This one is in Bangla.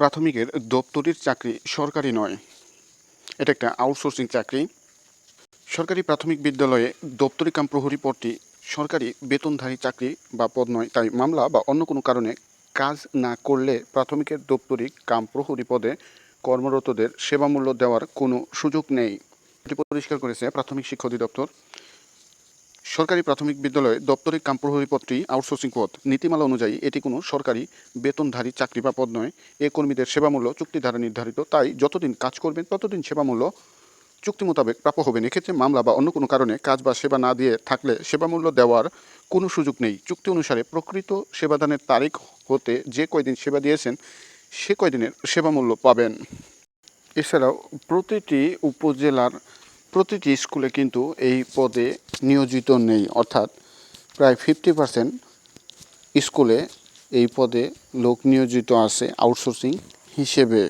প্রাথমিকের দপ্তরির চাকরি সরকারি নয়। এটা একটা আউটসোর্সিং চাকরি। সরকারি প্রাথমিক বিদ্যালয়ে দপ্তরি কাম প্রহরী পদটি সরকারি বেতনধারী চাকরি বা পদ নয়, তাই মামলা বা অন্য কোনো কারণে কাজ না করলে প্রাথমিকের দপ্তরি কাম প্রহরী পদে কর্মরতদের সেবামূল্য দেওয়ার কোনো সুযোগ নেই। এটি পরিষ্কার করেছে প্রাথমিক শিক্ষা অধিদপ্তর। সরকারি প্রাথমিক বিদ্যালয়ে দপ্তরিক কাম প্রহরী আউটসোর্সিং পদ। নীতিমালা অনুযায়ী এটি কোনো সরকারি বেতনধারী চাকরি বা পদ নয়। এ কর্মীদের সেবামূল্য চুক্তি দ্বারা নির্ধারিত। তাই যতদিন কাজ করবেন, ততদিন সেবামূল্য চুক্তি মোতাবেক প্রাপ্য হবেন। এক্ষেত্রে মামলা বা অন্য কোনো কারণে কাজ বা সেবা না দিয়ে থাকলে সেবামূল্য দেওয়ার কোনো সুযোগ নেই। চুক্তি অনুসারে প্রকৃত সেবাদানের তারিখ হতে যে কয়দিন সেবা দিয়েছেন, সে কয়দিনের সেবামূল্য পাবেন। এছাড়াও প্রতিটি উপজেলার প্রতিটি স্কুলে কিন্তু এই পদে নিয়োজিত নেই। অর্থাৎ প্রায় ফিফটি পার্সেন্ট স্কুলে এই পদে লোক নিয়োজিত আছে আউটসোর্সিং হিসেবে।